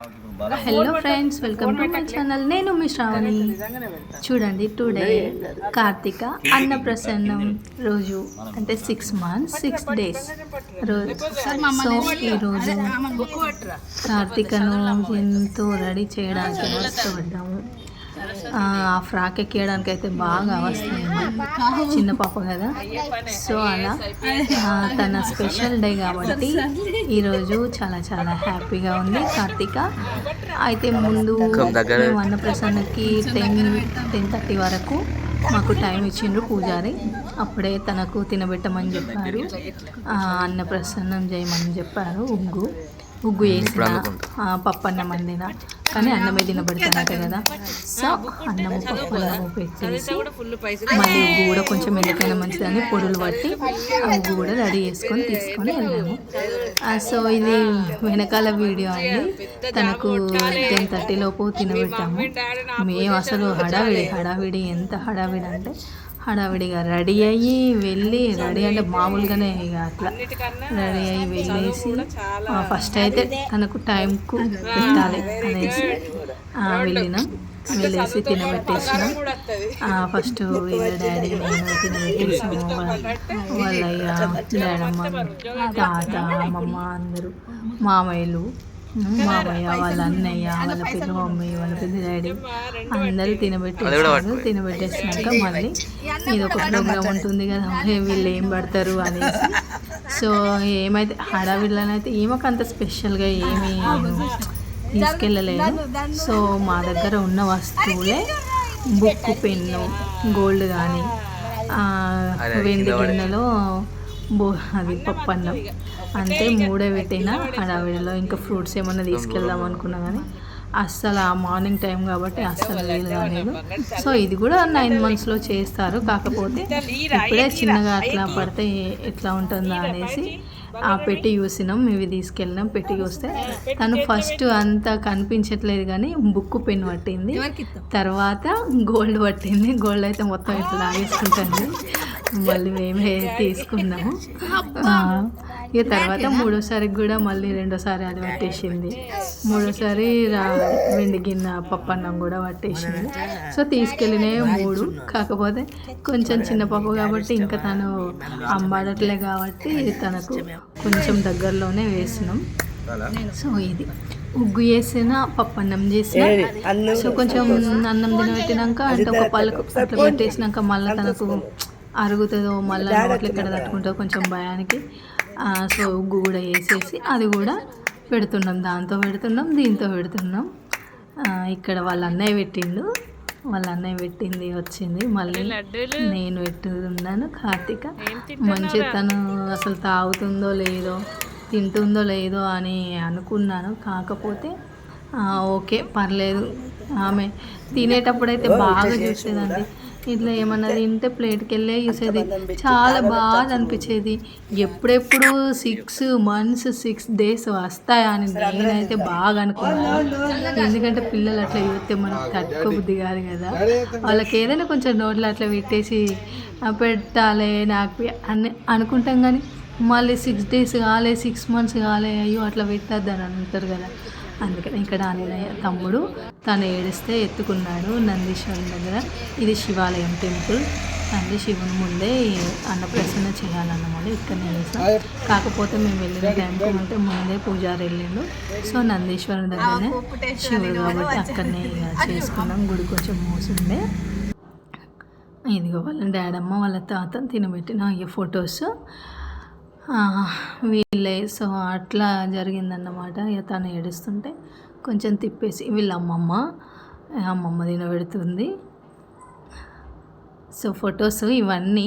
Hello friends welcome to my channel నేను మీ శ్రావణి చూడండి టుడే కార్తీక అన్నప్రసన్నం రోజు అంటే సిక్స్ మంత్స్ సిక్స్ డేస్ రోజు సో ఈరోజు కార్తీకను ఎంతో రెడీ చేయడానికి కష్టపడ్డాము ఆ ఫ్రాక్ ఎక్కేయడానికి అయితే బాగా వస్తుంది చిన్న పాప కదా. సో అలా తన స్పెషల్ డే కాబట్టి ఈరోజు చాలా చాలా హ్యాపీగా ఉంది కార్తీక. అయితే ముందు అన్నప్రసన్నకి టెన్ టెన్ థర్టీ వరకు మాకు టైం ఇచ్చిండ్రు పూజారి. అప్పుడే తనకు తినబెట్టమని చెప్పారు. అన్న అన్నప్రసన్నం చేయమని చెప్పారు ఉగ్గు. ఉగ్గు వేసిన పప్పన్నం అందిన కానీ అన్నమే తినబడుతున్నట్టే కదా. సో అన్నము పప్పులము పెట్టేసి మళ్ళీ కూడా కొంచెం ఎందుకైనా మంచిదని పొడులు పట్టి అవి కూడా రెడీ చేసుకొని తీసుకొని వెళ్ళాము. సో ఇది వెనకాల వీడియో అండి. తనకు టెన్ థర్టీ లోపు తినబెట్టాము. మేము అసలు హడావిడి హడావిడి ఎంత హడావిడి అంటే హడావిడిగా రెడీ అయ్యి వెళ్ళి రెడీ అంటే మామూలుగానే ఇక అట్లా రెడీ అయ్యి వెళ్ళేసి ఫస్ట్ అయితే తనకు టైంకు పెట్టాలి అనేసి వెళ్ళినాం. వెళ్ళేసి తినబెట్టేసినాం. ఫస్ట్ వీళ్ళ డాడీ నేను తినబెట్టేసాము వాళ్ళ డాడమ్మ తాత అమ్మమ్మ అందరూ మామయ్యలు మామయ్య వాళ్ళ అన్నయ్య వాళ్ళ పెద్ద మమ్మీ వాళ్ళ పెద్ద డాడీ అందరూ తినబెట్టేసారు తినబెట్టేసినాక మళ్ళీ ఇది ఒక ప్రోగ్రామ్ ఉంటుంది కదా వీళ్ళు ఏం పడతారు అనేసి. సో ఏమైతే హడావిళ్ళనైతే ఏమొక అంత స్పెషల్గా ఏమీ తీసుకెళ్ళలేదు. సో మా దగ్గర ఉన్న వస్తువులే బుక్ పెన్ను గోల్డ్ కానీ వెండి గిన్నెలో బో అది పప్పు అన్నం అంతే మూడే పెట్టిన హడావిడిలో ఇంకా ఫ్రూట్స్ ఏమన్నా తీసుకెళ్దాం అనుకున్నా కానీ అస్సలు ఆ మార్నింగ్ టైం కాబట్టి అస్సలు వీలు కాలేదు. సో ఇది కూడా నైన్ మంత్స్లో చేస్తారు. కాకపోతే ఇప్పుడే చిన్నగా అట్లా పడితే ఎట్లా ఉంటుందా అనేసి ఆ పెట్టి చూసినాం ఇవి తీసుకెళ్ళినాం పెట్టి చూస్తే తను ఫస్ట్ అంతా కనిపించట్లేదు కానీ బుక్ పెన్ పట్టింది. తర్వాత గోల్డ్ పట్టింది. గోల్డ్ అయితే మొత్తం ఇట్లా లాగేసుకుంటుంది మళ్ళీ మేమే తీసుకున్నాము. ఇక తర్వాత మూడోసారి కూడా మళ్ళీ రెండోసారి అది పట్టేసింది. మూడోసారి రా వెండి గిన్నె పప్పన్నం కూడా పట్టేసింది. సో తీసుకెళ్ళినే మూడు. కాకపోతే కొంచెం చిన్న పప్పు కాబట్టి ఇంకా తను అమ్మాడట్లే కాబట్టి తనకు కొంచెం దగ్గరలోనే వేసినాం. సో ఇది. ఉగ్గు వేసిన పప్పు అన్నం. చేసిన సో కొంచెం అన్నం తినబెట్టినాక అంటే ఒక పలుకు అట్లా పెట్టేసినాక మళ్ళీ తనకు అరుగుతుందో మళ్ళీ నోట్లు ఎక్కడ తట్టుకుంటుందో కొంచెం భయానికి. ఆ, సో ఉగ్గు కూడా వేసేసి అది కూడా పెడుతున్నాం దాంతో పెడుతున్నాం దీంతో పెడుతున్నాం. ఆ, ఇక్కడ వాళ్ళ అన్నయ్య పెట్టిండు. వాళ్ళ అన్నయ్య పెట్టింది వచ్చింది. మళ్ళీ నేను పెట్టున్నాను కార్తీక. మంచి తను అసలు తాగుతుందో లేదో తింటుందో లేదో అని అనుకున్నాను. కాకపోతే ఆ, ఓకే పర్లేదు. ఆమె తినేటప్పుడైతే బాగా చూసేదండి. ఇట్లా ఏమన్నా తింటే ప్లేట్కి వెళ్ళే చూసేది. చాలా బాగా అనిపించేది. ఎప్పుడెప్పుడు సిక్స్ మంత్స్ సిక్స్ డేస్ వస్తాయా అని నేనైతే బాగా అనుకున్నాను ఎందుకంటే పిల్లలు అట్లా చూస్తే మనకు తట్టుకోబుద్ధి కాదు కదా. వాళ్ళకి ఏదైనా కొంచెం నోట్లో అట్లా పెట్టేసి "ఆ, పెట్టాలి నాకు అని అనుకుంటాం కానీ మళ్ళీ సిక్స్ డేస్ కాలే సిక్స్ మంత్స్ కాలే అయ్యో అట్లా పెట్టద్దు అని అంటారు కదా. అందుకని ఇక్కడ అన్నయ్య తమ్ముడు తను ఏడిస్తే ఎత్తుకున్నాడు నందీశ్వరుని దగ్గర. ఇది శివాలయం టెంపుల్. నంది శివుని ముందే అన్నప్రసన్న చేయాలన్నమాట ఇక్కడనే నేను కాకపోతే మేము వెళ్ళిన టైంకి అంటే ముందే పూజారి వెళ్ళిండు. సో నందీశ్వరుని దగ్గరనే శివుడు కాబట్టి అక్కడనే చేసుకున్నాం. గుడి కొంచెం మోసుండే. ఇదిగో వాళ్ళ డాడమ్మ వాళ్ళ తాత తినబెట్టిన ఈ ఫొటోస్. వీళ్ళే. సో అట్లా జరిగిందన్నమాట. ఇక తను ఏడుస్తుంటే కొంచెం తిప్పేసి వీళ్ళ అమ్మమ్మ అమ్మమ్మ తినబెడుతుంది సో ఫొటోస్ ఇవన్నీ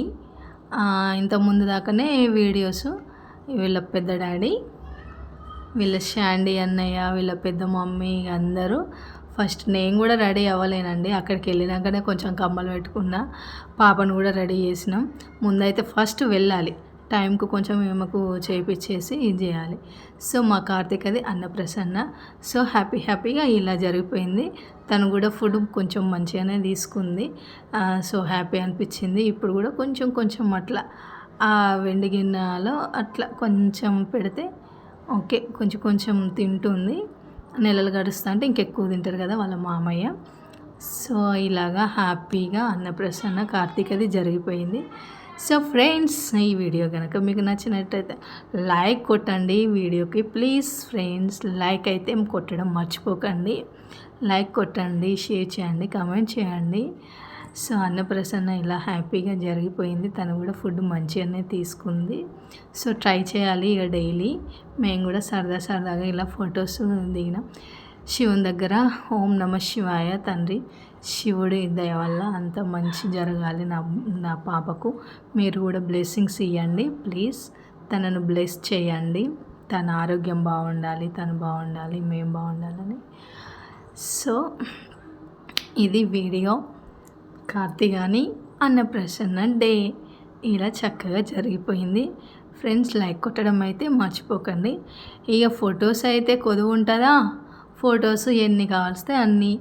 ఇంతకుముందు దాకానే వీడియోస్. వీళ్ళ పెద్ద డాడీ వీళ్ళ షాండీ అన్నయ్య వీళ్ళ పెద్ద మమ్మీ అందరూ. ఫస్ట్ నేను కూడా రెడీ అవ్వలేనండి. అక్కడికి వెళ్ళినాకనే కొంచెం కమ్మలు పెట్టుకున్నా. పాపను కూడా రెడీ చేసినాం. ముందైతే ఫస్ట్ వెళ్ళాలి. టైంకు కొంచెం ఈమెకు చేయించేసి ఇది చేయాలి. సో మా కార్తీక్ అది అన్నప్రసన్న. సో హ్యాపీ హ్యాపీగా ఇలా జరిగిపోయింది. తను కూడా ఫుడ్ కొంచెం మంచిగానే తీసుకుంది. సో హ్యాపీ అనిపించింది. ఇప్పుడు కూడా కొంచెం కొంచెం అట్లా ఆ వెండి గిన్నెలో అట్లా కొంచెం పెడితే ఓకే కొంచెం కొంచెం తింటుంది. నెలలు గడుస్తా అంటే ఇంకెక్కువ తింటారు కదా వాళ్ళ మామయ్య. సో ఇలాగా హ్యాపీగా అన్నప్రసన్న కార్తీకది జరిగిపోయింది. సో ఫ్రెండ్స్ ఈ వీడియో కనుక మీకు నచ్చినట్టయితే లైక్ కొట్టండి. వీడియోకి ప్లీజ్ ఫ్రెండ్స్ లైక్ అయితే కొట్టడం మర్చిపోకండి. లైక్ కొట్టండి షేర్ చేయండి కామెంట్ చేయండి. సో అన్నప్రసన్న ఇలా హ్యాపీగా జరిగిపోయింది. తను కూడా ఫుడ్ మంచిగానే తీసుకుంది. సో ట్రై చేయాలి ఇక డైలీ. మేము కూడా సరదా సరదాగా ఇలా ఫొటోస్ దిగినాం. శివుని దగ్గర ఓం నమ శివాయ తండ్రి. శివుడి దయ వల్ల అంత మంచి జరగాలి నా నా పాపకు. మీరు కూడా బ్లెస్సింగ్స్ ఇవ్వండి ప్లీజ్. తనను బ్లెస్ చేయండి. తన ఆరోగ్యం బాగుండాలి తను బాగుండాలి మేము బాగుండాలని. సో ఇది వీడియో. కార్తీగాని అన్నప్రసన్న డే. ఇలా చక్కగా జరిగిపోయింది. ఫ్రెండ్స్ లైక్ కొట్టడం అయితే మర్చిపోకండి. ఇక ఫొటోస్ అయితే కొదువు ఉంటుందా? ఫొటోస్ ఎన్ని కావాల్స్తే అన్నీ.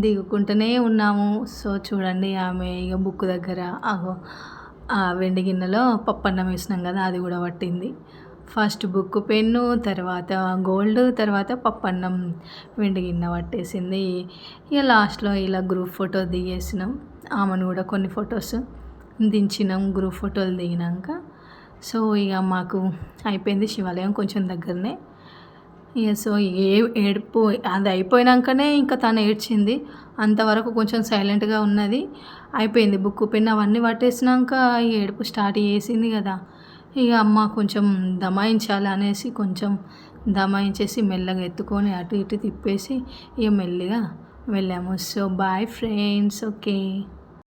దిగుకుంటూనే ఉన్నాము. సో చూడండి ఆమె ఇక బుక్ దగ్గర ఆ వెండి గిన్నెలో పప్పన్నం వేసినాం కదా అది కూడా పట్టింది. ఫస్ట్ బుక్ పెన్ను తర్వాత గోల్డ్ తర్వాత పప్పన్నం వెండి గిన్నె పట్టేసింది. ఇక లాస్ట్లో ఇలా గ్రూప్ ఫోటో దిగేసినాం. ఆమెను కూడా కొన్ని ఫొటోస్ దించినాం గ్రూప్ ఫోటోలు దిగినాక. సో ఇక మాకు అయిపోయింది శివాలయం కొంచెం దగ్గరనే. సో ఏ ఏడుపు అది అయిపోయినాకనే ఇంకా తను ఏడ్చింది. అంతవరకు కొంచెం సైలెంట్గా ఉన్నది. అయిపోయింది బుక్ పెన్ అవన్నీ పట్టేసినాక ఈ ఏడుపు స్టార్ట్ చేసింది కదా. ఇక అమ్మ కొంచెం దమాయించాలి అనేసి కొంచెం దమాయించేసి మెల్లగా ఎత్తుకొని అటు ఇటు తిప్పేసి ఇక మెల్లిగా వెళ్ళాము. So bye friends okay